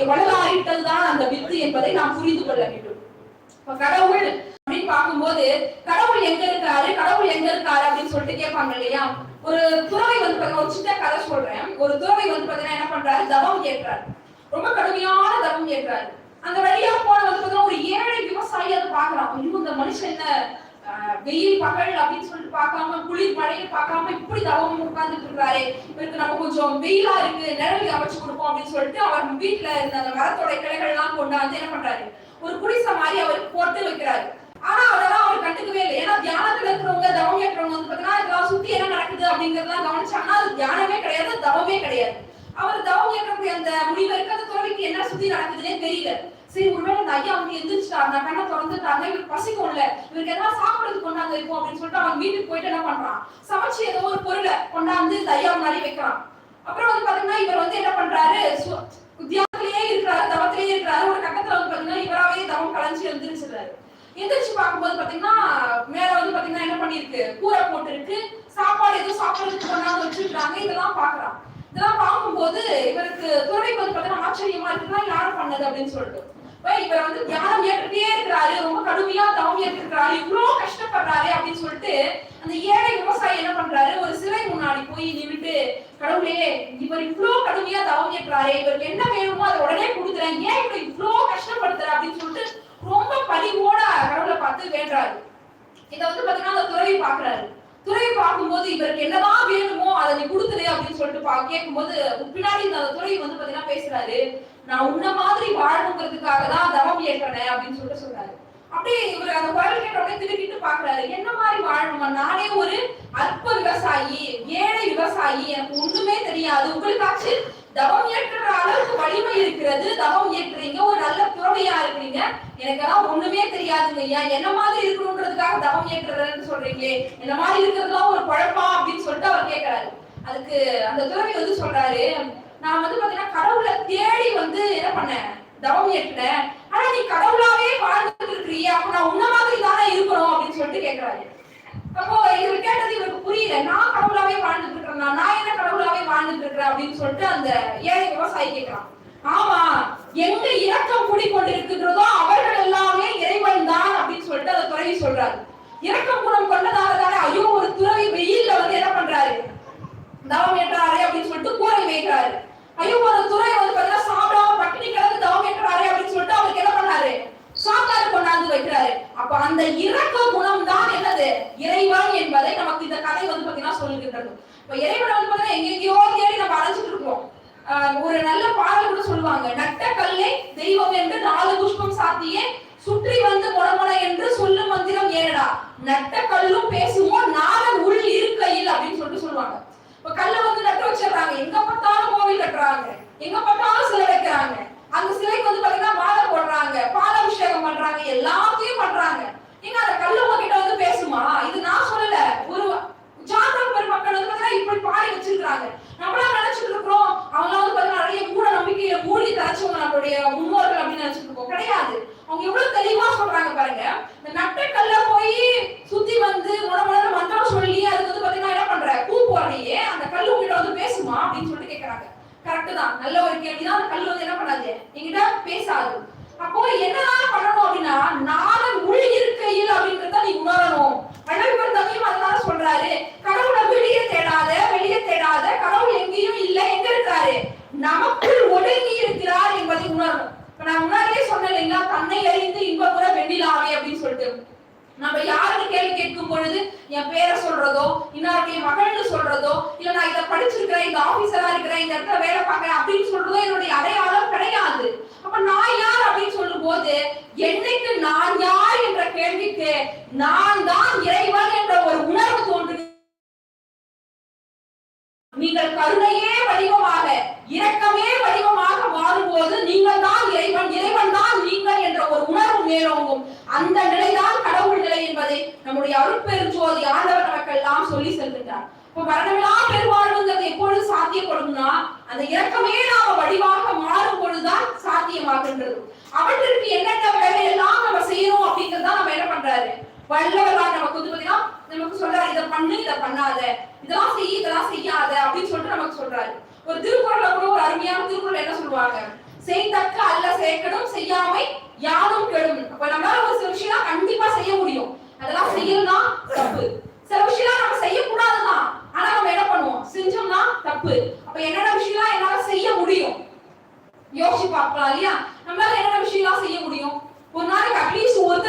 நம்முடைய வளராயிட்டல் தான் அந்த வித்து என்பதை நாம் புரிந்து கொள்ள வேண்டும். கடவுள் அப்படின்னு பார்க்கும்போது கடவுள் எங்க இருக்காரு கடவுள் எங்க இருக்காரு அப்படின்னு சொல்லிட்டு கேட்பாங்க இல்லையா? ஒரு துறவை வந்து பாத்தீங்கன்னா ஒரு சின்ன கதை சொல்றேன். ஒரு துறவை வந்து பாத்தீங்கன்னா என்ன பண்றாரு? தவம் கேட்கிறாரு. ரொம்ப கடுமையான தவம் கேட்கிறாரு. அந்த வழியா போன வந்து பாத்தீங்கன்னா ஒரு ஏழை விவசாயி அதை பாக்குறான் ஐயோ இந்த மனுஷன் என்ன வெயில் பகல் அப்படின்னு சொல்லிட்டு பார்க்காம குளிர் மழையை பார்க்காம இப்படி தவம் உட்கார்ந்துட்டு இருக்காரு. இவருக்கு நம்ம கொஞ்சம் வெயிலா இருக்கு நிழல் அமைச்சு கொடுப்போம் அப்படின்னு சொல்லிட்டு அவர் வீட்டுல இருந்த அந்த மரத்தோட கிளைகள் எல்லாம் கொண்டாந்து என்ன பண்றாரு? ஒரு குடிசை மாதிரி அவர் போட்டு வைக்கிறாரு. ஆனா அதெல்லாம் அவர் கண்டுக்கவே இல்லை. ஏன்னா தியானத்துல இருக்கிறவங்க தவம் ஏற்றவங்க வந்து பாத்தீங்கன்னா இதெல்லாம் சுத்தி என்ன நடக்குது? அப்படிங்கறதெல்லாம் கவனிச்சாங்கன்னா அது தியானமே கிடையாது தவமே கிடையாது. அவர் தவம் ஏற்றக்கூடிய அந்த முனிவருக்கு அந்த துறவிக்கு என்ன சுத்தி நடக்குதுன்னே தெரியல. சரி ஒருவேளை அந்த ஐயா வந்து எந்திரிச்சிட்டாங்க கண்ணை திறந்துட்டாங்க இவருக்கு பசிக்கும்ல இவருக்கு எதாவது சாப்பிடுறது கொண்டாந்து வைப்போம் அப்படின்னு சொல்லிட்டு அவன் வீட்டுக்கு போயிட்டு என்ன பண்றான்? சமைச்சு ஏதோ ஒரு பொருளை கொண்டாந்து இந்த ஐயா முன்னாடி வைக்கிறான். அப்புறம் வந்து பாத்தீங்கன்னா இவர் வந்து என்ன பண்றாரு? சு- இருக்கிறாரு தவத்திலேயே இருக்கிறாரு. ஒரு கட்டத்துல வந்து பாத்தீங்கன்னா இவராவே தவம் கலைஞ்சு எந்திரிச்சிடுறாரு எந்திரிச்சு பார்க்கும்போது பாத்தீங்கன்னா மேல வந்து பாத்தீங்கன்னா என்ன பண்ணிருக்கு கூரை போட்டு இருக்கு சாப்பாடு எதுவும் சாப்பிடுறதுக்கு கொண்டாந்து வச்சிருக்காங்க இதெல்லாம் பாக்குறான் இதெல்லாம் பார்க்கும்போது இவருக்கு துறை வந்து பாத்தீங்கன்னா ஆச்சரியமா இருக்குன்னா யாரும் பண்ணது அப்படின்னு சொல்லிட்டு. இவர் வந்து தியானம் ஏற்றுட்டே இருக்கிறாரு ரொம்ப கடுமையா தவம் ஏற்றிருக்கிறாரு இவ்வளவு கஷ்டப்படுறாரு அப்படின்னு சொல்லிட்டு அந்த ஏழை விவசாயி என்ன பண்றாரு? ஒரு சிலை முன்னாடி போய் நின்றுட்டு கடவுளே இவர் இவ்வளவு கடுமையா தவம் ஏற்றாரு இவருக்கு என்ன வேணுமோ அதை உடனே கொடுக்குறேன் ஏன் இவர் இவ்வளவு கஷ்டப்படுத்துற? அப்படின்னு சொல்லிட்டு ரொம்ப பணிவோட கடவுளை பார்த்து வேண்டாரு இதை வந்து பாத்தீங்கன்னா அந்த துறவி பாக்குறாரு துறவி பார்க்கும்போது இவருக்கு என்னதான் வேணுமோ அதை நீ கொடுத்துரு அப்படின்னு சொல்லிட்டு பா கேட்கும்போது பின்னாடி இந்த துறவி வந்து பாத்தீங்கன்னா பேசுறாரு. நான் உன்ன மாதிரி வாழணுங்கிறதுக்காக தான் தவம் ஏற்றனேன் அப்படின்னு சொல்லிட்டு சொல்றாரு. அப்படியே இவர் அந்த குரல் கேட்ட உடனே திருப்பிட்டு பாக்குறாரு. என்ன மாதிரி வாழணுமா? நானே ஒரு அற்ப விவசாயி ஏழை விவசாயி எனக்கு ஒண்ணுமே தெரியாது. உங்களுக்காச்சு தவம் ஏற்றுற அளவுக்கு வலிமை இருக்கிறது. தவம் ஏற்றுறீங்க. ஒரு நல்ல துறவையா இருக்கிறீங்க. எனக்கெல்லாம் ஒண்ணுமே தெரியாதுங்க ஐயா. என்ன மாதிரி இருக்கணும்ன்றதுக்காக தவம் ஏற்றுறதுன்னு சொல்றீங்களே. என்ன மாதிரி இருக்கிறதுலாம் ஒரு குழப்பா அப்படின்னு சொல்லிட்டு அவர் கேட்கிறாரு அதுக்கு அந்த துறவி வந்து சொல்றாரு நான் வந்து பாத்தீங்கன்னா கடவுளை தேடி வந்து என்ன பண்ணேன்? தவம் ஏற்றினேன் ஆனா நீ கடவுளாவே வாழ்ந்துட்டு இருக்கிறீ அப்ப நான் உன்ன மாதிரி தானே இருக்கணும் அப்படின்னு சொல்லிட்டு கேக்குறாரு. அப்போ இவர் கேட்டது இவருக்கு புரியல. நான் கடவுளாவே வாழ்ந்துட்டு இருக்கிறேன் நான் என்ன கடவுளாவே வாழ்ந்துட்டு இருக்கிறேன் அப்படின்னு சொல்லிட்டு அந்த ஏழை விவசாயி கேட்கிறான் ஆமா எங்க இரக்கம் குடிக்கொண்டிருக்கின்றதோ அவர்கள் எல்லாமே இறைவன் தான் அப்படின்னு சொல்லிட்டு அந்த துறவி சொல்றாரு. இரக்கம் குணம் கொண்டதாக தானே ஐயோ ஒரு துறவி வெயில்ல வந்து என்ன பண்றாரு தவம் ஏற்றாரு அப்படின்னு சொல்லிட்டு கூரை வைக்கிறாரு ஐயோ ஒரு துறை வந்து பாத்தீங்கன்னா சாப்பிடாம பட்டினி கிடந்து தவம் ஏற்றாரு அப்படின்னு சொல்லிட்டு அவருக்கு என்ன பண்ணாரு சாப்பாடு கொண்டாந்து வைக்கிறாரு அப்ப அந்த இறக்க குணம் தான் என்னது? இறைவன் என்பதை நமக்கு இந்த கதை வந்து பாத்தீங்கன்னா சொல்லுகின்றது இப்ப இறைவன் வந்து பாத்தீங்கன்னா எங்கெங்கயோ தேடி நம்ம அழைச்சிட்டு இருக்கோம். ஒரு நல்ல பாடல் கூட சொல்லுவாங்க. நட்ட கல்லை தெய்வம் என்று நாலு புஷ்பம் சாத்தியே சுற்றி வந்து முடமுட என்று சொல்லும் மந்திரம் ஏனடா? நட்ட கல்லும் பேசுவோம் நாதன் உள் இருக்கையில் அப்படின்னு சொல்லிட்டு சொல்லுவாங்க. இப்ப கல்ல வந்து நட்டு வச்சிடுறாங்க. எங்க பார்த்தாலும் கோவில் கட்டுறாங்க. எங்க பார்த்தாலும் சிலை வைக்கிறாங்க. அந்த சிலைக்கு வந்து பாத்தீங்கன்னா மாலை போடுறாங்க. பாலாபிஷேகம் பண்றாங்க. எல்லாத்தையும் நீங்க ஏங்க அந்த கல்லு உங்ககிட்ட வந்து பேசுமா? இது நான் சொல்லல. ஒரு ஜாதகம் பெருமக்கள் வந்து பாத்தீங்கன்னா இப்படி பாடி வச்சிருக்காங்க நம்மளா நினைச்சிட்டு இருக்கிறோம் அவங்க வந்து பாத்தீங்கன்னா நிறைய மூட நம்பிக்கையில மூழ்கி தலைச்சவங்க நம்மளுடைய முன்னோர்கள் அப்படின்னு நினைச்சிட்டு இருக்கோம். கிடையாது. அவங்க எவ்வளவு தெளிவா சொல்றாங்க பாருங்க. இந்த நட்ட கல்ல போய் சுத்தி வந்து உடம்புல மந்திரம் சொல்லி அதுக்கு வந்து பாத்தீங்கன்னா என்ன பண்ற? பூ போடுறியே அந்த கல்லு உங்ககிட்ட வந்து பேசுமா அப்படின்னு சொல்லிட்டு கேக்குறாங்க. கரெக்ட் தான். நல்ல ஒரு கேள்விதான். அந்த கல்லு வந்து என்ன பண்ணாது? என்கிட்ட பேசாது. அப்போ என்னதான் பண்ணணும் அப்படின்னா நாதன் உள் இருக்கையில் அப்படின்றத நீ உணரணும். வள்ளல் தம்பியும் அதனால சொல்றாரு. கடவுளை வெளியே தேடாத வெளியே தேடாத கடவுள் எங்கேயும் இல்ல எங்க இருக்காரு? நமக்குள் ஒடுங்கி இருக்கிறார் என்பதை உணரணும். இப்ப நான் முன்னாடியே சொன்னேன் இல்லைங்களா தன்னை அறிந்து இன்பமுற வெண்ணிலாவே அப்படின்னு சொல்லிட்டு. நம்ம யாருக்கு கேள்வி கேட்கும் பொழுது என் பேரை சொல்றதோ இன்னாருடைய மகள்னு சொல்றதோ இல்ல நான் இதை படிச்சிருக்கிறேன் இந்த ஆபீசரா இருக்கிறேன் இந்த இடத்துல வேலை பார்க்கறேன் அப்படின்னு சொல்றதோ என்னுடைய அடையாளம் கிடையாது அப்ப நான் யார் அப்படின்னு சொல்லும் போது என்னைக்கு நான் யார் என்ற கேள்விக்கு நான் தான் இறைவன் என்ற ஒரு உணர்வு தோன்றுகிறது. நீங்கள் கருணையே வடிவமாக இரக்கமே வடிவமாக மாறும்போது நீங்கள் தான் இறைவன் இறைவன் தான் நீங்கள் என்ற ஒரு உணர்வு மேலோங்கும். அந்த நிலைதான் கடவுள் நிலை என்பதை நம்முடைய அருட்பெருஞ்சோதி ஆண்டவர் நமக்கெல்லாம் சொல்லி செல்கின்றார். இப்ப மரணமெல்லாம் பெருவாழ்வுங்கிறது எப்பொழுது சாத்தியப்படும்னா அந்த இரக்கமே நாம வடிவாக மாறும் பொழுதுதான் சாத்தியமாகின்றது. அவற்றிற்கு என்னென்ன வேலையெல்லாம் நம்ம செய்யணும் அப்படிங்கறத நம்ம என்ன பண்றாரு? வல்லவராக நமக்கு வந்து பாத்தீங்கன்னா நமக்கு சொல்றாரு இதை பண்ணு இதை பண்ணாத. இதெல்லாம் செய்ய இதெல்லாம் செய்யாத அப்படின்னு சொல்லிட்டு நமக்கு சொல்றாரு. ஒரு திருக்குறள்ல கூட ஒரு அருமையான திருக்குறள் என்ன சொல்லுவாங்க? செய்தக்க அல்ல சேர்க்கணும் செய்யாமை யாரும் கெடும். அப்ப நம்மளால ஒரு சில விஷயம் கண்டிப்பா செய்ய முடியும். அதெல்லாம் செய்யணும்னா தப்பு. சில விஷயம் நம்ம செய்யக்கூடாதுதான். ஆனா நம்ம என்ன பண்ணுவோம்? செஞ்சோம்னா தப்பு. அப்ப என்னென்ன விஷயம் என்னால செய்ய முடியும்? யோசிச்சு பார்க்கலாம் இல்லையா? நம்மளால என்னென்ன விஷயம் செய்ய முடியும்? ஒரு நாளைக்கு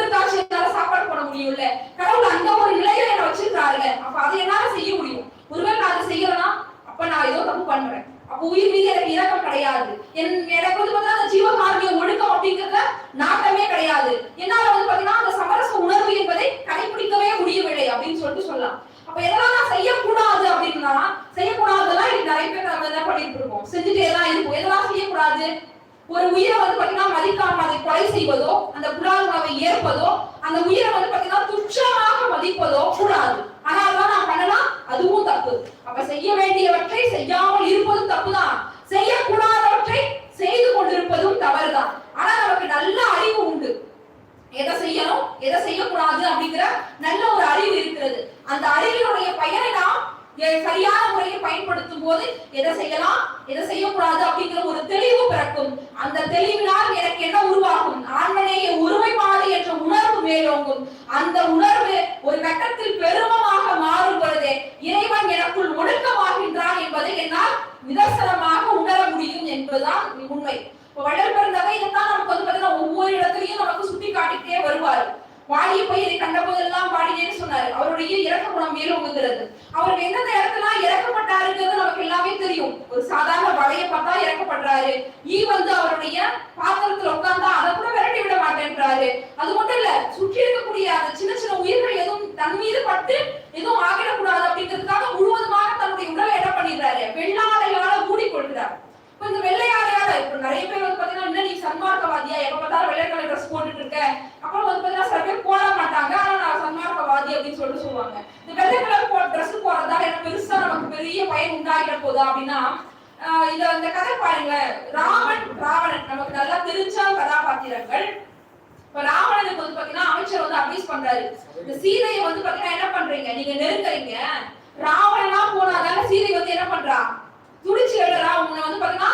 அட்லீஸ்ட் என்னால சாப்பாடு போட முடியும்ல? கடவுள் அந்த ஒரு நிலையில என்ன வச்சிருக்காருல்ல அப்ப அதை என்னால செய்ய முடியும். ஒருவேளை நான் அதை செய்யலனா அப்ப நான் ஏதோ தப்பு பண்றேன். அப்ப உயிர் மீது எனக்கு இறக்கம் கிடையாது. என் எனக்கு வந்து பாத்தீங்கன்னா அந்த ஜீவகாரணிய ஒழுக்கம் அப்படிங்கறத நாட்டமே கிடையாது. என்னால வந்து பாத்தீங்கன்னா அந்த சமரச உணர்வு என்பதை கடைபிடிக்கவே முடியவில்லை அப்படின்னு சொல்லிட்டு சொல்லலாம். அப்ப எதெல்லாம் நான் செய்யக்கூடாது அப்படின்னா செய்யக்கூடாதெல்லாம் இன்னைக்கு நிறைய பேர் நம்ம என்ன பண்ணிட்டு இருக்கோம்? செஞ்சுட்டே தான் இருக்கும். எதெல்லாம் செய்யக்கூடாது? ஒரு உயிரை வந்து பாத்தீங்கன்னா மதிக்காம அதை கொலை செய்வதோ அந்த புலால் உணவை ஏற்பதோ அந்த உயிரை வந்து பாத்தீங்கன்னா துச்சமாக மதிப்பதோ கூடாது. ஆனா அதான் நான் பண்ணலாம் அதுவும் தப்பு. அப்ப செய்ய வேண்டியவற்றை செய்யாமல் இருப்பதும் தப்புதான். செய்யக்கூடாதவற்றை செய்து கொண்டிருப்பதும் தவறுதான். ஆனா நமக்கு நல்ல அறிவு உண்டு. எதை செய்யணும் எதை செய்யக்கூடாது அப்படிங்கிற நல்ல ஒரு அறிவு இருக்கிறது. அந்த அறிவினுடைய பயனை நாம் சரியான முறையில் பயன்படுத்தும் போது எதை செய்யலாம்? எதை செய்யக்கூடாது அப்படிங்கிற ஒரு தெளிவு பிறக்கும். அந்த தெளிவினால் எனக்கு என்ன உருவாகும்? ஆண்மனேய ஒருமைப்பாடு என்ற உணர்வு மேலோங்கும். அந்த உணர்வு ஒரு கட்டத்தில் பெருமமாக மாறும் பொழுதே இறைவன் எனக்குள் ஒடுக்கமாகின்றான் என்பதை என்னால் நிதர்சனமாக உணர முடியும் என்பதுதான் உண்மை. இப்ப வள்ளல் பிறந்தவை இதைத்தான் நமக்கு வந்து பார்த்தீங்கன்னா ஒவ்வொரு இடத்துலயும் நமக்கு சுட்டி காட்டிக்கிட்டே வருவார். வாடிய பயிரை கண்ட போதெல்லாம் பாடினேன்னு சொன்னாரு. அவருடைய இறக்க குணம் மேலோங்குகிறது அவர் எந்தெந்த இடத்துல இறக்கப்பட்டாருங்கிறது நமக்கு எல்லாமே தெரியும். ஒரு சாதாரண வலைய பார்த்தா இறக்கப்படுறாரு. ஈ வந்து அவருடைய பாத்திரத்துல உட்கார்ந்தா அதை கூட விரட்டி விட மாட்டேன்றாரு. அது மட்டும் இல்ல சுற்றி இருக்கக்கூடிய அந்த சின்ன சின்ன உயிர்கள் எதுவும் தன் மீது பட்டு எதுவும் ஆகிடக்கூடாது அப்படிங்கிறதுக்காக முழுவதுமாக தன்னுடைய உடலை என்ன பண்ணிடுறாரு. வெள்ளாடையால மூடிக்கொள்கிறார். இப்போ இந்த வெள்ளையாடையால இப்ப நிறைய பேர் வந்து பாத்தீங்கன்னா என்ன நீ சன்மார்க்கவாதியா? எப்ப பார்த்தாலும் வெள்ளை கலர் ட்ரெஸ் போட்டுட்டு இருக்க. அப்புறம் வந்து பாத்தீங்கன்னா சில பேர் போட மாட்டாங்க. ஆனா நான் சன்மார்க்கவாதி அப்படின்னு சொல்லிட்டு சொல்லுவாங்க. இந்த வெள்ளை கலர் போ ட்ரெஸ் போடுறதால எனக்கு பெருசா நமக்கு பெரிய பயன் உண்டாகிட போதா அப்படின்னா இந்த அந்த இந்த கதை பாருங்களேன் ராமன் ராவணன் நமக்கு நல்லா தெரிஞ்ச கதாபாத்திரங்கள். இப்ப ராவணனுக்கு வந்து பாத்தீங்கன்னா அமைச்சர் வந்து அட்வைஸ் பண்றாரு. இந்த சீதையை வந்து பாத்தீங்கன்னா என்ன பண்றீங்க? நீங்க நெருங்குறீங்க. ராவணனா போனாதான சீதை வந்து என்ன பண்றா? துடிச்சு எழுறா உன்னை வந்து பாத்தீங்கன்னா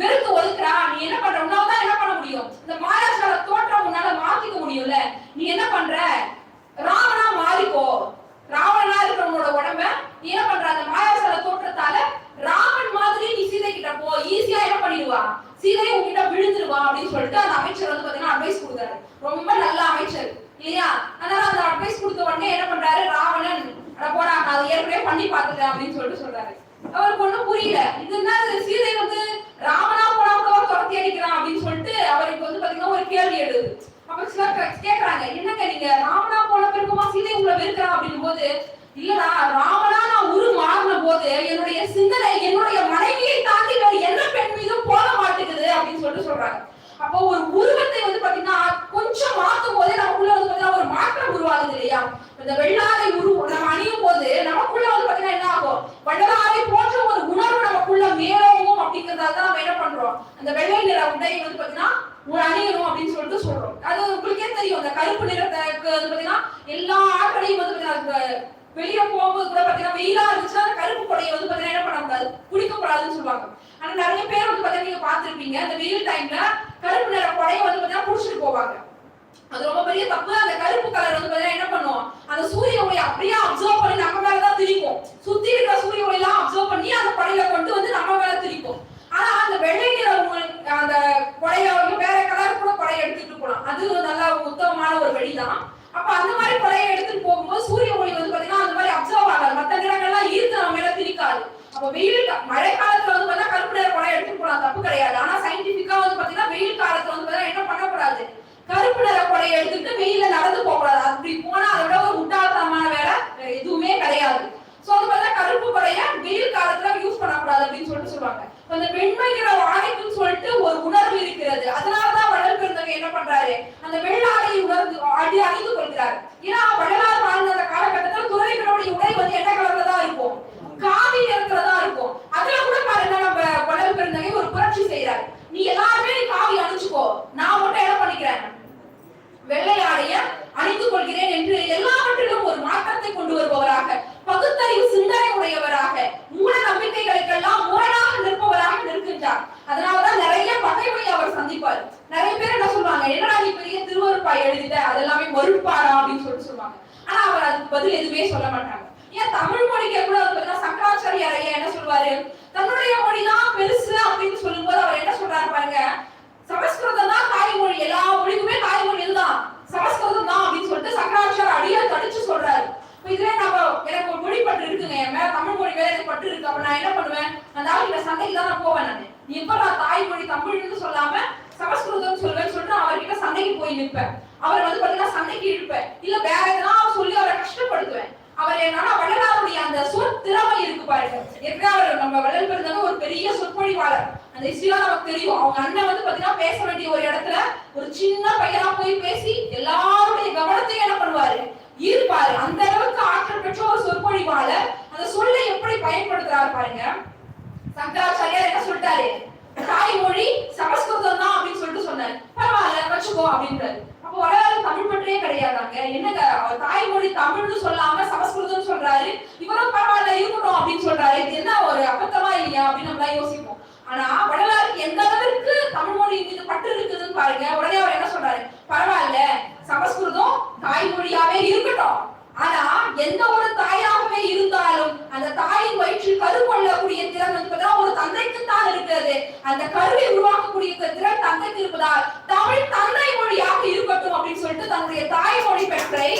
வெறுத்து ஒதுக்குறா. நீ என்ன பண்ற? உன்னால என்ன பண்ண முடியும்? இந்த மாயாசால தோற்றம் உன்னால மாத்திக்க முடியும்ல. நீ என்ன பண்ற? ராவணா மாறிக்கோ. ராவணனா இருக்கிறவனோட உடம்ப நீ என்ன பண்ற? அந்த மாயாசால தோற்றத்தால ராமன் மாதிரி நீ சீதை கிட்ட போ ஈஸியா என்ன பண்ணிடுவா? சீதையை உங்ககிட்ட விழுந்துருவா அப்படின்னு சொல்லிட்டு அந்த அமைச்சர் வந்து பாத்தீங்கன்னா அட்வைஸ் கொடுக்குறாரு. ரொம்ப நல்ல அமைச்சர். இல்லையா? அதனால அந்த அட்வைஸ் கொடுத்த உடனே என்ன பண்றாரு? ராவணன் அட போடா நான் அதை ஏற்கனவே பண்ணி பார்த்துட்டேன் அப்படின்னு சொல்லிட்டு சொல்றாரு. அவருக்கு ஒண்ணும் புரியல. இது என்ன சீதை வந்து ராமனா போனா கூட துரத்தி அடிக்கிறான் அப்படின்னு சொல்லிட்டு அவருக்கு வந்து பாத்தீங்கன்னா ஒரு கேள்வி எழுது. அப்ப சிலர் கேக்குறாங்க என்னங்க நீங்க ராமனா போன பிறகுமா சீதை உங்களை வெறுக்கிறான் அப்படின்னு போது இல்லடா ராமனா நான் உரு மாறின போது என்னுடைய சிந்தனை என்னுடைய மனைவியை தாண்டி வேற எந்த பெண் மீதும் போக மாட்டேங்குது அப்படின்னு சொல்லிட்டு சொல்றாங்க. அப்போ ஒரு உருவத்தை வந்து பாத்தீங்கன்னா கொஞ்சம் மாத்தும் போதே நமக்குள்ள வந்து பாத்தீங்கன்னா ஒரு மாற்றம் உருவாகுது இல்லையா? இந்த வெள்ளாரை உருவம் நம்ம அணியும் போது நமக்குள்ள வந்து பாத்தீங்கன்னா என்ன ஆகும்? வள்ளலாரை போன்ற ஒரு உணர்வு நமக்குள்ள மேலோங்கும் அப்படிங்கறதால தான் நம்ம என்ன பண்றோம்? அந்த வெள்ளை நிற உடையை வந்து பாத்தீங்கன்னா அணியணும் அப்படின்னு சொல்லிட்டு சொல்றோம். அது உங்களுக்கே தெரியும். அந்த கருப்பு நிறத்துக்கு வந்து பாத்தீங்கன்னா எல்லா ஆட்களையும் வந்து பாத்தீங்கன்னா வெளியே போகும்போது கூட பாத்தீங்கன்னா வெயிலா இருந்துச்சுன்னா அந்த கருப்பு கொடையை வந்து பாத்தீங்கன்னா என்ன பண்ணக்கூடாது? குடிக்கக்கூடாதுன்னு சொல்லுவாங்க. ஆனா நிறைய பேர் வந்து பார்த்தீங்கன்னா நீங்க பாத்திருப்பீங்க அந்த வெயில் டைம்ல கருப்பு நிற கொடையை வந்து பாத்தீங்கன்னா புடிச்சிட்டு போவாங்க. அது ரொம்ப பெரிய தப்பு. அந்த கருப்பு கலர் வந்து பாத்தீங்கன்னா என்ன பண்ணுவோம் அந்த சூரிய ஒளி அப்படியே அப்சர்வ் பண்ணி நம்ம மேல தான் திரிக்கும். சுத்தி இருக்கிற சூரிய ஒளி எல்லாம் அப்சர்வ் பண்ணி அந்த படையில கொண்டு வந்து நம்ம மேல திரிக்கும். ஆனா அந்த வெள்ளை நிற அந்த கொடைய வந்து வேற கலர் கூட கொடையை எடுத்துட்டு போலாம். அது ஒரு உத்தமமான ஒரு வழிதான். அப்ப அந்த மாதிரி கொடையை எடுத்துட்டு போகும்போது சூரிய ஒளி வந்து பாத்தீங்கன்னா அந்த மாதிரி அப்சர்வ் ஆகாது. மத்த நிறங்கள்லாம் ஈர்த்து நம்ம மேல திரிக்காது. அப்ப வெயில் மழை காலத்துல வந்து பார்த்தா கருப்பு நிற கொடை எடுத்துட்டு போலாம் தப்பு கிடையாது ஆனா சயின்டிபிக்கா வந்து பாத்தீங்கன்னா வெயில் காலத்துல வந்து பாத்தீங்கன்னா என்ன பண்ணக்கூடாது கருப்பு நிற கொடையை எடுத்துட்டு வெயில நடந்து போக கூடாது அப்படி போனா அதை விட ஒரு முட்டாள்தனமான வேலை வேற எதுவுமே கிடையாது சோ அது பார்த்தா கருப்பு கொடைய வெயில் காலத்துல யூஸ் பண்ணக்கூடாது அப்படின்னு சொல்லிட்டு சொல்லுவாங்க இப்ப அந்த வெண்மை நிற ஆடைக்குன்னு சொல்லிட்டு ஒரு உணர்வு இருக்கிறது அதனாலதான் வள்ளல் பெருந்தகை என்ன பண்றாரு அந்த வெள்ளாடையை உணர்ந்து அடி அணிந்து கொள்கிறார் ஏன்னா வள்ளலார் வாழ்ந்த அந்த காலகட்டத்தில் துறைகளுடைய உடை வந்து என்ன கலர்ல தான் இருக்கும் காவி நிறத்துல தான் இருக்கும் அதுல கூட பாருங்க நம்ம வள்ளல் பெருந்தகை ஒரு புரட்சி செய்யறாரு நீ எல்லாருமே நீ காவி அணிச்சுக்கோ நான் மட்டும் என்ன பண்ணிக்கிறேன் வெள்ளை ஆடைய அணிந்து கொள்கிறேன் என்று எல்லாவற்றிலும் ஒரு மாற்றத்தை கொண்டு வருபவராக பகுத்தறிவு சிந்தனை உடையவராக மூட நம்பிக்கைகளுக்கெல்லாம் முரணாக நிற்பவராக நிற்கின்றார் சந்திப்பாரு நிறைய பேர் என்ன சொல்லுவாங்க என்னடா நீ பெரிய திருவருப்பா எழுதிட்ட அதெல்லாமே மறுப்பாரா அப்படின்னு சொல்லிட்டு சொல்லுவாங்க ஆனா அவர் அதுக்கு பதில் எதுவுமே சொல்ல மாட்டாங்க ஏன் தமிழ் மொழிக்கு கூட வந்து பாத்தீங்கன்னா சங்கராச்சாரியார் ஐயா என்ன சொல்வாரு தன்னுடைய மொழிதான் பெருசு அப்படின்னு சொல்லும்போது அவர் என்ன சொல்றாரு பாருங்க சமஸ்கிருதம் தான் தாய்மொழி எல்லா மொழிக்குமே தாய்மொழி இதுதான் சமஸ்கிருதம் தான் அப்படின்னு சொல்லிட்டு சங்கராச்சார அடியா தடிச்சு சொல்றாரு இப்ப இதுவே நம்ம எனக்கு ஒரு மொழி பற்று இருக்குங்க என் மேல தமிழ் மொழி மேல எனக்கு பற்று இருக்கு அப்ப நான் என்ன பண்ணுவேன் அந்த ஆளுகிட்ட சண்டைக்கு தான் நான் போவேன் நான் எப்ப நான் தாய்மொழி தமிழ்னு சொல்லாம சமஸ்கிருதம் சொல்வேன்னு சொல்லிட்டு அவர்கிட்ட சண்டைக்கு போய் நிற்பேன் அவர் வந்து பாத்தீங்கன்னா சண்டைக்கு இழுப்பேன். இல்ல வேற எதனா சொல்லி அவரை கஷ்டப்படுத்துவேன். அவர் என்னன்னா வள்ளலாருடைய அந்த சொற் திறமை இருக்கு பாருங்க. ஏற்கனவே அவர் நம்ம வள்ளல் பெருந்தக ஒரு பெரிய சொற்பொழிவாளர். அந்த ஹிஸ்டரியா நமக்கு தெரியும். அவங்க அண்ணன் வந்து பாத்தீங்கன்னா பேச வேண்டிய ஒரு இடத்துல ஒரு சின்ன பையனா போய் பேசி எல்லாருடைய கவனத்தையும் என்ன பண்ணுவாரு? ஈர்ப்பாரு. அந்த அளவுக்கு ஆற்றல் பெற்ற ஒரு சொற்பொழிவாளர். அந்த சொல்லை எப்படி பயன்படுத்துறாரு பாருங்க. சங்கராச்சாரியார் என்ன சொல்லிட்டாரு? தாய்மொழி சமஸ்கிருதம் தான் அப்படின்னு சொல்லிட்டு சொன்னார். பரவாயில்ல வச்சுக்கோ அப்படின்றாரு. அப்போ வரலாறு தமிழ் பற்றியே கிடையாதாங்க. என்னங்க தாய்மொழி தமிழ்னு சொல்லாம சமஸ்கிருதம் சொல்றாரு? இவரும் பரவாயில்ல இருக்கணும் அப்படின்னு சொல்றாரு. இது என்ன ஒரு அபத்தமா இல்லையா அப்படின்னு நம்ம யோசிப்போம். ஆனா வடலாருக்கு எந்த அளவிற்கு தமிழ் மொழி மீது பற்று இருக்குதுன்னு பாருங்க. உடனே அவர் என்ன சொல்றாரு? பரவாயில்ல சமஸ்கிருதம் தாய்மொழியாவே இருக்கட்டும். ஆனா எந்த ஒரு தாயாகவே இருந்தாலும் அந்த தாயின் வயிற்றில் கரு கொள்ளக்கூடிய திறன் வந்து ஒரு தந்தைக்கு தான் இருக்கிறது. அந்த கருவை உருவாக்கக்கூடிய திறன் தந்தைக்கு இருப்பதால் தமிழ் தந்தை மொழியாக இருக்கட்டும் அப்படின்னு சொல்லிட்டு தன்னுடைய தாய்மொழி பெற்றை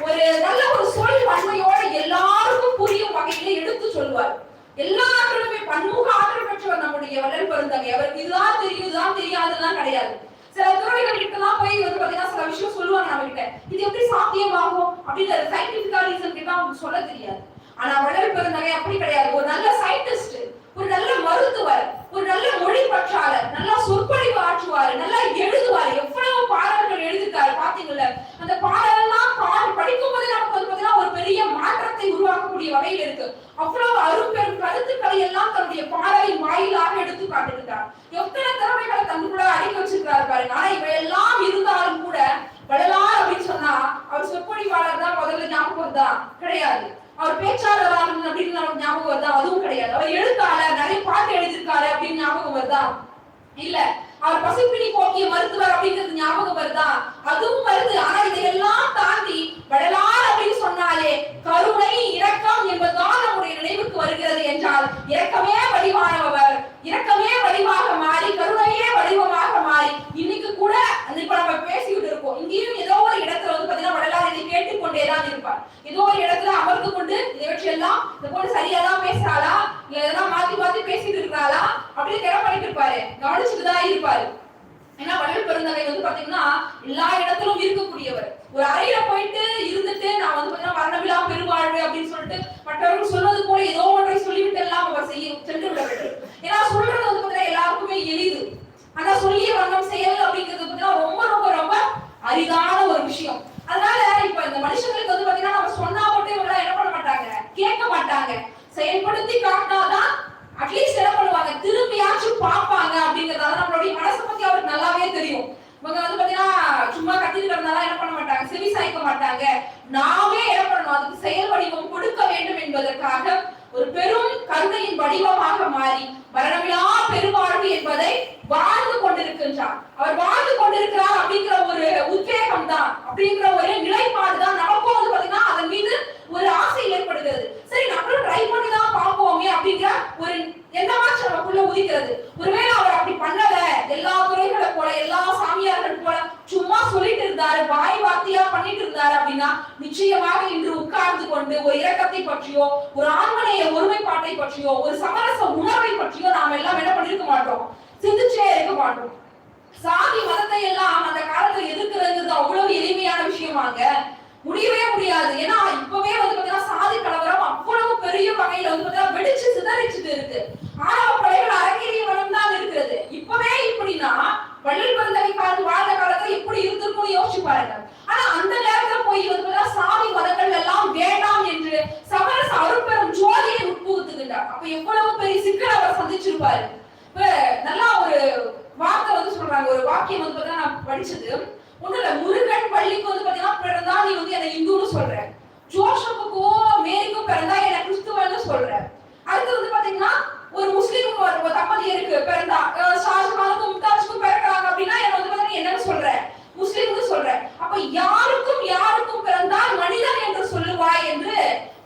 ஒரு நல்ல ஒரு சொல் வன்மையோட எல்லாருக்கும் புரியும் வகையில எடுத்து சொல்வார் எல்லாருமே பன்முக ஆற்றல் பெற்றவர் நம்முடைய வள்ளல் பெருந்தகை. அவருக்கு இதுதான் தெரியும் இதுதான் தெரியாதுதான் கிடையாது. சில துறைகள் கிட்டலாம் போய் வந்து பாத்தீங்கன்னா சில விஷயம் சொல்லுவாங்க நம்ம கிட்ட இது எப்படி சாத்தியமாகும் அப்படின்ற சயின்டிபிக்கா ரீசன் கிட்ட அவங்களுக்கு சொல்ல தெரியாது. ஆனா வள்ளல் நகை அப்படி கிடையாது. ஒரு நல்ல சயின்டிஸ்ட் ஒரு நல்ல மருத்துவர் ஒரு நல்ல மொழி பற்றாளர் நல்லா சொற்பொழிவு ஆற்றுவாரு நல்லா எழுதுவாரு. எவ்வளவு பாடல்கள் எழுதிருக்காரு பாத்தீங்கல்ல அந்த பாடலெல்லாம் பாடி படிக்கும் போதே நமக்கு வந்து பாத்தீங்கன்னா ஒரு பெரிய மாற்றத்தை உருவாக்கக்கூடிய வகையில் இருக்கு. அவ்வளவு அரும்பெரும் கருத்துக்களை எல்லாம் தன்னுடைய பாட வாயிலாக எடுத்து காட்டிருக்கார் எத்தனை திறமைகளை தன்னுக்குள்ள அடக்கி வச்சிருக்காரு பாருங்க ஆனா இவையெல்லாம் இருந்தாலும் கூட வள்ளலார் அப்படின்னு சொன்னா அவர் சொற்பொழிவாளர் தான் முதல்ல ஞாபகம் வருதா கிடையாது அவர் பேச்சாளர் ஆகணும் அப்படின்னு நமக்கு ஞாபகம் வருதா அதுவும் கிடையாது அவர் எழுத்தாளர் நிறைய பாட்டு எழுதியிருக்காரு அப்படின்னு ஞாபகம் வருதா இல்ல அவர் பசுப்பிணி போக்கிய மருத்துவர் அப்படிங்கிறது ஞாபகம் வருதா அதுவும் வருது ஆனா இதையெல்லாம் தாண்டி வடலார் அப்படின்னு சொன்னாலே கருணை இரக்கம் என்பதுதான் நம்முடைய நினைவுக்கு வருகிறது என்றால் இரக்கமே வடிவானவர் இரக்கமே வடிவாக மாறி கருணையே வடிவமாக மாறி இன்னைக்கு கூட அந்த இப்ப நம்ம பேசிக்கிட்டு இருக்கோம் இங்கேயும் ஏதோ ஒரு இடத்துல வந்து பாத்தீங்கன்னா வடலார் இதை கேட்டுக்கொண்டேதான் இருப்பார் ஏதோ ஒரு இடத்துல அமர்ந்து கொண்டு இதை வச்சு எல்லாம் இந்த பொண்ணு சரியா தான் பேசுறாளா இல்ல எதனா மாத்தி மாத்தி பேசிட்டு இருக்காளா அப்படின்னு கிட பண்ணிட்டு இருப்பாரு கவனிச்சுட்டு தான் இருப்பாரு ஏன்னா வள்ளல் பெருந்தகை வந்து பாத்தீங்கன்னா எல்லா இடத்திலும் இருக்கக்கூடியவர் ஒரு அறையில போயிட்டு இருந்துட்டு நான் வந்து பாத்தீங்கன்னா மரணமில்லா பெருவாழ்வு அப்படின்னு சொல்லிட்டு மற்றவர்கள் சொல்வது போல ஏதோ ஒன்றை சொல்லிவிட்டு எல்லாம் அவர் செய்ய சென்று விட வேண்டும் ஏன்னா சொல்றது வந்து பாத்தீங்கன்னா எல்லாருக்குமே எளிது ஆனா சொல்லிய வண்ணம் செயல் அப்படிங்கிறது பாத்தீங்கன்னா ரொம்ப ரொம்ப ரொம்ப அரிதான ஒரு விஷயம் அதனால இப்ப இந்த மனுஷங்களுக்கு வந்து பாத்தீங்கன்னா நம்ம சொன்னா மட்டும் இவங்க என்ன பண்ண மாட்டாங்க கேட்க மாட்டாங்க செயல்படுத்தி காட்டினாதான் அட்லீஸ்ட் என்ன பண்ணுவாங்க திரும்பியாச்சும் பார்ப்பாங்க அப்படிங்கறதால நம்மளுடைய மனசை பத்தி அவருக்கு நல்லாவே தெரியும் இவங்க வந்து பாத்தீங்கன்னா சும்மா கத்திட்டு கிடந்தாலும் என்ன பண்ண மாட்டாங்க செவி சாய்க்க மாட்டாங்க நாமே என்ன பண்ணணும் அதுக்கு செயல் வடிவம் கொடுக்க வேண்டும் என்பதற்காக ஒரு பெரும் கருணையின் வடிவமாக மாறி மரணமில்லா பெருவாழ்வு என்பதை வாழ்ந்து கொண்டிருக்கின்றார் அவர் வாழ்ந்து கொண்டிருக்கிறார் அப்படிங்கிற ஒரு உத்வேகம் தான் அப்படிங்கிற ஒரு நிலைப்பாடு தான் நமக்கும் வந்து பாத்தீங்கன்னா அதன் மீது ஒரு ஆசை ஏற்படுகிறது சரி நம்மளும் ட்ரை பண்ணி தான் பார்ப்போமே அப்படிங்கிற ஒரு எண்ணமாச்சு நமக்குள்ள உதிக்கிறது ஒருவேளை அவர் அப்படி பண்ணல எல்லா துறைகளை போல எல்லா சாமியார்கள் போல சும்மா சொல்லிட்டு இருந்தாரு வாய் வார்த்தையா பண்ணிட்டு இருந்தாரு அப்படின்னா நிச்சயமாக இன்று உட்கார்ந்து கொண்டு ஒரு இரக்கத்தை பற்றியோ ஒரு ஆண்மனைய ஒருமைப்பாட்டை பற்றியோ ஒரு சமரச உணர்வை பற்றியோ நாம எல்லாம் என்ன பண்ணிருக்க மாட்டோம் சிந்திச்சே இருக்க மாட்டோம் சாதி மதத்தை எல்லாம் அந்த காலத்துல எதிர்க்கிறதுங்கிறது அவ்வளவு எளிமையான விஷயமாங்க முடியவே முடியாது ஏன்னா இப்பவே வந்து பாத்தீங்கன்னா சாதி கலவரம் அவ்வளவு பெரிய வகையில வந்து பாத்தீங்கன்னா வெடிச்சு சிதறிச்சுட்டு இருக்கு ஆணவ கொலைகள் அரங்கேறிய வளம் தான் இருக்கிறது இப்பவே இப்படின்னா வள்ளல் பெருந்தகை பார்த்து வாழ்ந்த காலத்துல எப்படி இருந்திருக்கும்னு யோசிச்சு பாருங்க ஆனா அந்த நேரத்துல போய் வந்து சாமி மதங்கள் எல்லாம் வேண்டாம் என்று சமரச அருப்பெரும் ஜோதியை உட்புகுத்துகின்றார். அப்ப எவ்வளவு பெரிய சிக்கல் அவர் சந்திச்சிருப்பாரு. இப்ப நல்லா ஒரு வார்த்தை வந்து சொல்றாங்க. ஒரு வாக்கியம் வந்து நான் படிச்சது. ஒண்ணுல முருகன் பள்ளிக்கு வந்து பாத்தீங்கன்னா பிறந்தா நீ வந்து என்ன இந்துன்னு சொல்ற. ஜோஷப்புக்கும் மேரிக்கும் பிறந்தா என்ன கிறிஸ்துவன்னு சொல்ற. அடுத்து வந்து பாத்தீங்கன்னா ஒரு முஸ்லீமுக்கு வரும் ஒரு தம்பதியருக்கு பிறந்தா ஷாஜகானுக்கும் மும்தாஜுக்கும் பிறக்கிறாங்க அப்படின்னா என்ன வந்து என்னன்னு சொல்றேன். முஸ்லீமுக்கு சொல்றேன். அப்ப யாருக்கும் யாருக்கும் பிறந்தால் மனிதன் என்று சொல்லுவாய் என்று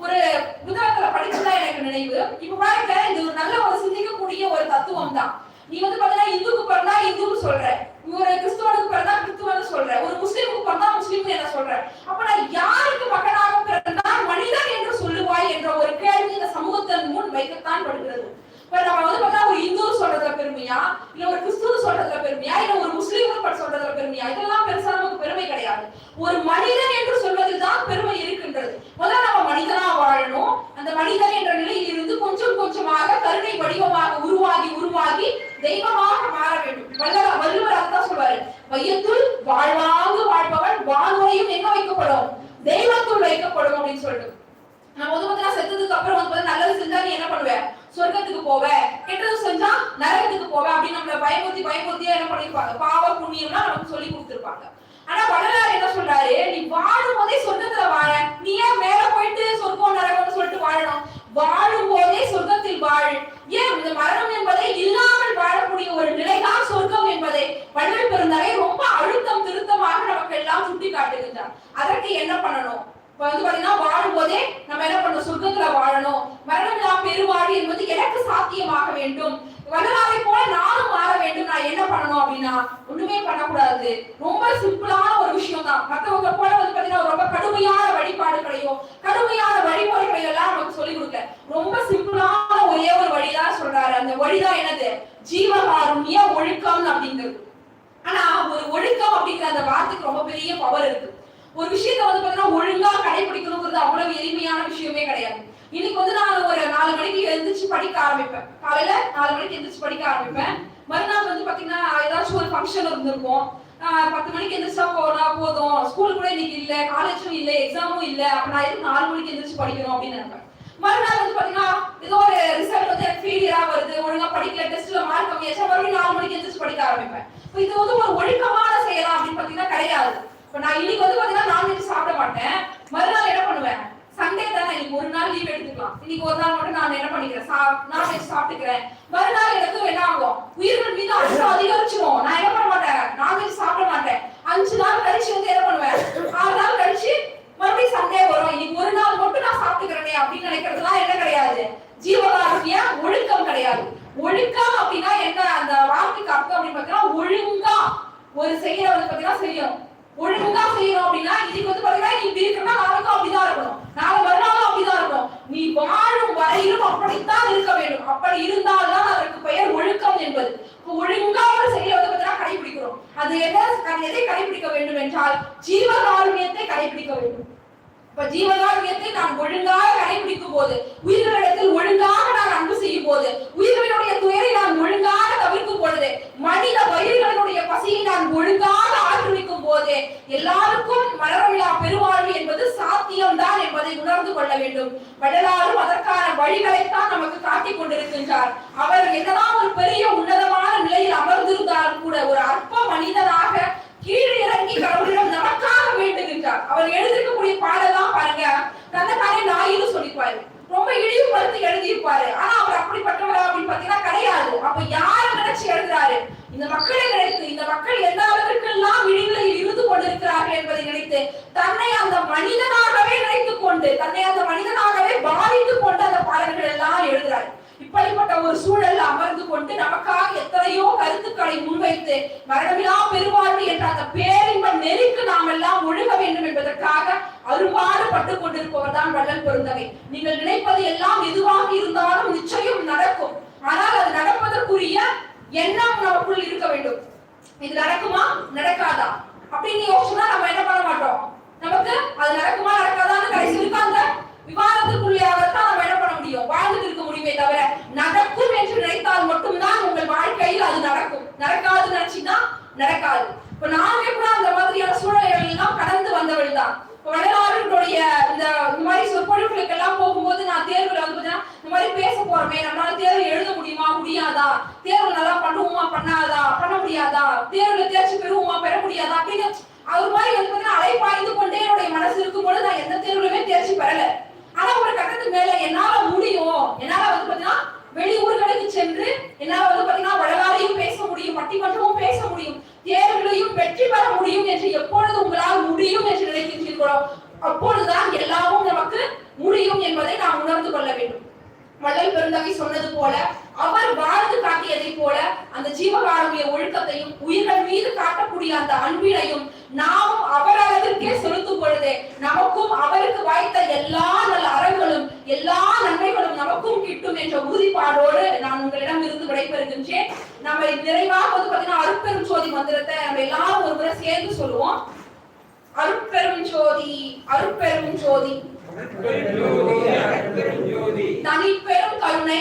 ஒரு புத்தகத்துல படிச்சதா எனக்கு நினைவு. இப்ப பாருங்க இது ஒரு நல்ல ஒரு சிந்திக்கக்கூடிய ஒரு தத்துவம் தான் நீ வந்து பாத்தீங்கன்னா இந்துக்கு பிறந்தா இந்துன்னு சொல்ற. ஒரு கிறிஸ்துவனுக்கு பிறந்தா கிறிஸ்துவன்னு சொல்றேன் ஒரு முஸ்லீமுக்கு பிறந்தா முஸ்லீம் என்ன சொல்றேன் அப்ப நான் யாருக்கு மகனாக பிறந்தால் மனிதன் என்று சொல்லுவாய் என்ற ஒரு கேள்வி இந்த சமூகத்தின் முன் வைக்கத்தான் படுகிறது. இப்போ நம்ம வந்து பார்த்தா ஒரு இந்து சொல்றதுல பெருமையா? இல்ல ஒரு கிறிஸ்துவ சொல்றதுல பெருமையா? இல்ல ஒரு முஸ்லீம் சொல்றதுல பெருமையா? இதெல்லாம் பெருசா நமக்கு பெருமை கிடையாது. ஒரு மனிதன் என்று சொல்வதில் தான் பெருமை இருக்கின்றது. முதல்ல நம்ம மனிதனா வாழணும். அந்த மனிதன் என்ற நிலையில் இருந்து கொஞ்சம் கொஞ்சமாக கருணை வடிவமாக உருவாகி உருவாகி தெய்வமாக மாற வேண்டும். வல்ல வள்லுவர் அதான் சொல்வாரு. மையத்துள் வாழ்வாங்கு வாழ்பவன் வானுரையும் எங்க வைக்கப்படும்? தெய்வத்துள் வைக்கப்படும் அப்படின்னு சொல்லிட்டு. நம்ம வந்து செத்ததுக்கு அப்புறம் வந்து நல்லது செஞ்சா நீ என்ன பண்ணுவ? சொர்க்கத்துக்கு போவ. கெட்டது செஞ்சா நரகத்துக்கு போவ அப்படின்னு நம்மள பயமுறுத்தி பயமுறுத்தியா என்ன பண்ணிருப்பாங்க? பாவ புண்ணியம்லாம் நமக்கு சொல்லி கொடுத்துருப்பாங்க. ஆனா வள்ளலார் என்ன சொல்றாரு? நீ வாழும் போதே சொர்க்கத்துல வாழ. நீ ஏன் மேல போயிட்டு சொர்க்கம் நரகம்னு சொல்லிட்டு வாழணும்? வாழும் போதே சொர்க்கத்தில் வாழ். ஏன்? இந்த மரணம் என்பதை இல்லாமல் வாழக்கூடிய ஒரு நிலைதான் சொர்க்கம் என்பதை. வள்ளல் பெருந்தகை ரொம்ப அழுத்தம் திருத்தமாக நமக்கு எல்லாம் சுட்டி காட்டுகின்றார் அதற்கு என்ன பண்ணணும்? வந்து பாத்தீங்கன்னா வாழும் போதே நம்ம என்ன பண்ணணும்? சொர்க்கத்துல வாழணும். மரணமில்லா பெருவாழ் என்பது எனக்கு சாத்தியமாக வேண்டும். வள்ளலாரை போல நானும் மாற வேண்டும். நான் என்ன பண்ணணும் அப்படின்னா ஒண்ணுமே பண்ணக்கூடாது. ரொம்ப சிம்பிளான ஒரு விஷயம் தான் மற்றவங்க போல வந்து பாத்தீங்கன்னா ரொம்ப கடுமையான வழிபாடுகளையும் கடுமையான வழிமுறைகளையும் எல்லாம் நமக்கு சொல்லிக் கொடுக்க ரொம்ப சிம்பிளான ஒரே ஒரு வழிதான் சொல்றாரு. அந்த வழிதான் என்னது? ஜீவகாருண்ய ஒழுக்கம் அப்படிங்கிறது. ஆனா ஒரு ஒழுக்கம் அப்படிங்கிற அந்த வார்த்தைக்கு ரொம்ப பெரிய பவர் இருக்கு. ஒரு விஷயத்தை வந்து பாத்தீங்கன்னா ஒழுங்கா கடைபிடிக்கணுங்கிறது அவ்வளவு எளிமையான விஷயமே கிடையாது. இன்னைக்கு வந்து நான் ஒரு நாலு மணிக்கு எழுந்திரிச்சு படிக்க ஆரம்பிப்பேன். காலையில நாலு மணிக்கு எழுந்திரிச்சு படிக்க ஆரம்பிப்பேன். மறுநாள் வந்து பாத்தீங்கன்னா ஏதாச்சும் ஒரு ஃபங்க்ஷன் இருந்திருக்கும். பத்து மணிக்கு எந்திரிச்சா போனா போதும். ஸ்கூல் கூட இன்னைக்கு இல்ல காலேஜும் இல்ல எக்ஸாமும் இல்ல. அப்ப நான் எதுக்கு நாலு மணிக்கு எந்திரிச்சு படிக்கணும் அப்படின்னு நினைப்பேன். மறுநாள் வந்து பாத்தீங்கன்னா ஏதோ ஒரு ரிசல்ட் வந்து எனக்கு ஃபெயிலியரா வருது. ஒழுங்கா படிக்கல டெஸ்ட்ல மார்க் கம்மியாச்சா. மறுபடியும் நாலு மணிக்கு எந்திரிச்சு படிக்க ஆரம்பிப்பேன். இது வந்து ஒரு ஒழுக்கமான செயலா அப்படின்னு பாத்தீங்கன்னா கிடையாது. இப்போ நான் இன்னைக்கு வந்து பாத்தீங்கன்னா நான்வெஜ் சாப்பிட மாட்டேன். மறுநாள் என்ன பண்ணுவேன்? சண்டே தானே இன்னைக்கு ஒரு நாள் லீவ் எடுத்துக்கலாம். இன்னைக்கு ஒரு நாள் மட்டும் நான் என்ன பண்ணிக்கிறேன்? சா நான்வெஜ் சாப்பிட்டுக்கிறேன். மறுநாள் எனக்கு என்ன ஆகும்? உயிர்கள் மீது அழுத்தம் அதிகரிச்சிரும். நான் என்ன பண்ண மாட்டேன்? நான்வெஜ் சாப்பிட மாட்டேன். அஞ்சு நாள் கழிச்சு வந்து என்ன பண்ணுவேன்? ஆறு நாள் கழிச்சு மறுபடியும் சண்டே வரும். இன்னைக்கு ஒரு நாள் மட்டும் நான் சாப்பிட்டுக்கிறேனே அப்படின்னு நினைக்கிறதுலாம் என்ன கிடையாது. ஜீவகாருண்ய ஒழுக்கம் கிடையாது. ஒழுக்கம் அப்படின்னா என்ன? அந்த வார்த்தைக்கு அர்த்தம் அப்படின்னு பாத்தீங்கன்னா ஒழுங்கா ஒரு செயலை வந்து பாத்தீங்கன்னா செய்யணும். ஒழுங்கா செய்யணும் அப்படின்னா இன்னைக்கு வந்து பாத்தீங்கன்னா நீ இப்படி இருக்கா நாளைக்கும் அப்படிதான் இருக்கணும். நாளை மறுநாளும் அப்படிதான் இருக்கணும். நீ வாழும் வரையிலும் அப்படித்தான் இருக்க வேண்டும். அப்படி இருந்தால்தான் அதற்கு பெயர் ஒழுக்கம் என்பது. ஒழுங்கா ஒரு செயலை வந்து பார்த்தீங்கன்னா கடைபிடிக்கிறோம் அது என்ன? எதை கடைபிடிக்க வேண்டும் என்றால் ஜீவகாருண்யத்தை கடைபிடிக்க வேண்டும். இப்ப ஜீவதாரியத்தை நாம் ஒழுங்காக கடைபிடிக்கும் போது உயிர்களிடத்தில் ஒழுங்காக நான் அன்பு செய்யும் போது உயிர்களினுடைய துயரை நான் ஒழுங்காக தவிர்க்கும் பொழுது மனித வயிறுகளினுடைய பசியை நான் ஒழுங்காக ஆக்கிரமிக்கும் போது எல்லாருக்கும் மலரவிழா பெருவாழ்வு என்பது சாத்தியம்தான் என்பதை உணர்ந்து கொள்ள வேண்டும். வள்ளலாரும் அதற்கான வழிகளைத்தான் நமக்கு காட்டிக் கொண்டிருக்கின்றார். அவர் என்னதான் ஒரு பெரிய உன்னதமான நிலையில் அமர்ந்திருந்தாலும் கூட ஒரு அற்ப மனிதனாக கீழே இறங்கி கடவுளிடம் நமக்காக வேண்டுகின்றார் அவர் எழுதிருக்கக்கூடிய பாடலாம் பாருங்க தன்னைத்தானே நாயின்னு சொல்லிப்பாரு ரொம்ப இழிவுபடுத்தி எழுதியிருப்பாரு ஆனா அவர் அப்படிப்பட்டவரா அப்படின்னு பாத்தீங்கன்னா கிடையாது அப்ப யார நினைச்சு எழுதுறாரு இந்த மக்களை நினைத்து இந்த மக்கள் எந்த அளவிற்கெல்லாம் இழிநிலையில் இருந்து கொண்டிருக்கிறார்கள் என்பதை நினைத்து தன்னை அந்த மனிதனாகவே நினைத்துக் கொண்டு தன்னை அந்த மனிதனாகவே பாதித்துக் கொண்டு அந்த பாடல்கள் எல்லாம் எழுதுறாரு. இப்படிப்பட்ட ஒரு சூழல் அமர்ந்து கொண்டு நமக்காக எத்தனையோ கருத்துக்களை முன்வைத்து மரணமிலா பெருவாழ்வு என்ற அந்த பேரின்ப நெறிக்கு நாம் எல்லாம் ஒழுக வேண்டும் என்பதற்காக அருமாறு பட்டு கொண்டிருப்பவர் தான் வள்ளல் பொருந்தவை நீங்கள் நினைப்பது எல்லாம் எதுவாக இருந்தாலும் நிச்சயம் நடக்கும். ஆனால் அது நடப்பதற்குரிய எண்ணம் நமக்குள் இருக்க வேண்டும். இது நடக்குமா? நடக்காதா? அப்படின்னு யோசிச்சுனா நம்ம என்ன பண்ண மாட்டோம்? நமக்கு அது நடக்குமா நடக்காதான்னு கடைசி வரைக்கும் அந்த விவாதத்துக்குள்ளேயாகத்தான் நம்ம என்ன பண்ண முடியும்? வாழ்ந்துட்டு இருக்க முடியுமே தவிர நடக்கும் என்று நினைத்தால் மட்டும்தான் உங்கள் வாழ்க்கையில் அது நடக்கும். நடக்காது நினைச்சுன்னா நடக்காது. இப்ப நாமே கூட அந்த மாதிரியான சூழ்நிலைகள் எல்லாம் கடந்து வந்தவள் தான் வடலாறுடைய இந்த இந்த மாதிரி சொற்பொழிவுகளுக்கு எல்லாம் போகும்போது நான் தேர்வுல வந்து பாத்தீங்கன்னா இந்த மாதிரி பேச போறோமே நம்மளால தேர்வு எழுத முடியுமா முடியாதா? தேர்வு நல்லா பண்ணுவோமா பண்ணாதா? பண்ண முடியாதா? தேர்வுல தேர்ச்சி பெறுவோமா பெற முடியாதா அப்படின்னு அவர் மாதிரி வந்து பாத்தீங்கன்னா அலைப்பாய்ந்து கொண்டே என்னுடைய மனசு இருக்கும் பொழுது நான் எந்த தேர்வுலயுமே தேர்ச்சி பெறல ஆனா ஒரு கட்டத்துக்கு மேல என்னால முடியும் என்னால வந்து பாத்தீங்கன்னா வெளியூர்களுக்கு சென்று என்னால வந்து பாத்தீங்கன்னா வடலாரையும் பேச முடியும் பட்டிமன்றமும் பேச முடியும் தேர்வுகளையும் வெற்றி பெற முடியும் என்று எப்பொழுது உங்களால் முடியும் என்று நினைக்கின்றீர்களோ அப்பொழுதுதான் எல்லாமும் நமக்கு முடியும் என்பதை நாம் உணர்ந்து கொள்ள வேண்டும் வள்ளல் பெருந்தகை சொன்னது போல அவர் வாழ்ந்து காட்டியதை போல அந்த ஜீவகாருண்ய ஒழுக்கத்தையும் உயிர்கள் மீது காட்டக்கூடிய அந்த அன்பினையும் நாமும் அவர் அளவிற்கே செலுத்தும் பொழுது நமக்கும் அவருக்கு வாய்த்த எல்லா நல்ல அறங்களும் எல்லா நன்மைகளும் நமக்கும் கிட்டும் என்ற உறுதிப்பாடோடு நான் உங்களிடம் இருந்து விடைபெறுகின்றேன் நம்ம நிறைவாக வந்து பாத்தீங்கன்னா அருட்பெரும் ஜோதி மந்திரத்தை நம்ம எல்லாரும் ஒரு முறை சேர்ந்து சொல்லுவோம். அருட்பெரும் ஜோதி அருட்பெரும் ஜோதி தனிப்பெரும் கருணை